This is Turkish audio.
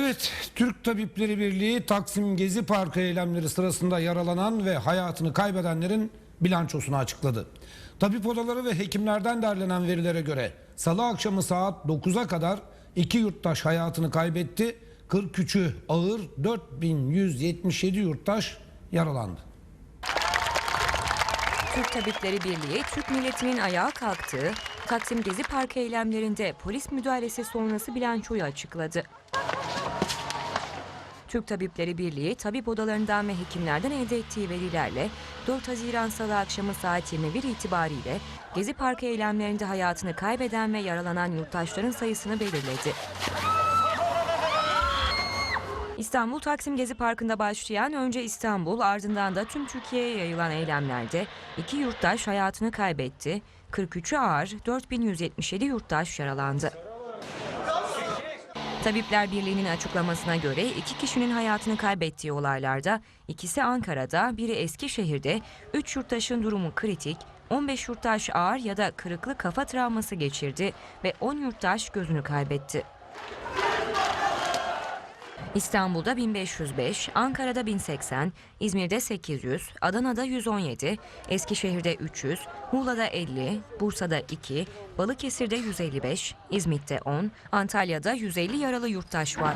Evet, Türk Tabipleri Birliği Taksim Gezi Parkı eylemleri sırasında yaralanan ve hayatını kaybedenlerin bilançosunu açıkladı. Tabip odaları ve hekimlerden derlenen verilere göre salı akşamı saat 9'a kadar iki yurttaş hayatını kaybetti. 43'ü ağır 4177 yurttaş yaralandı. Türk Tabipleri Birliği, Türk milletinin ayağa kalktığı Taksim Gezi Parkı eylemlerinde polis müdahalesi sonrası bilançoyu açıkladı. Türk Tabipleri Birliği, tabip odalarından ve hekimlerden elde ettiği verilerle 4 Haziran Salı akşamı saat 21 itibariyle Gezi Parkı eylemlerinde hayatını kaybeden ve yaralanan yurttaşların sayısını belirledi. İstanbul Taksim Gezi Parkı'nda başlayan önce İstanbul ardından da tüm Türkiye'ye yayılan eylemlerde iki yurttaş hayatını kaybetti. 43'ü ağır, 4177 yurttaş yaralandı. Tabipler Birliği'nin açıklamasına göre iki kişinin hayatını kaybettiği olaylarda ikisi Ankara'da, biri Eskişehir'de, 3 yurttaşın durumu kritik, 15 yurttaş ağır ya da kırıklı kafa travması geçirdi ve 10 yurttaş gözünü kaybetti. İstanbul'da 1505, Ankara'da 1080, İzmir'de 800, Adana'da 117, Eskişehir'de 300, Muğla'da 50, Bursa'da 2, Balıkesir'de 155, İzmit'te 10, Antalya'da 150 yaralı yurttaş var.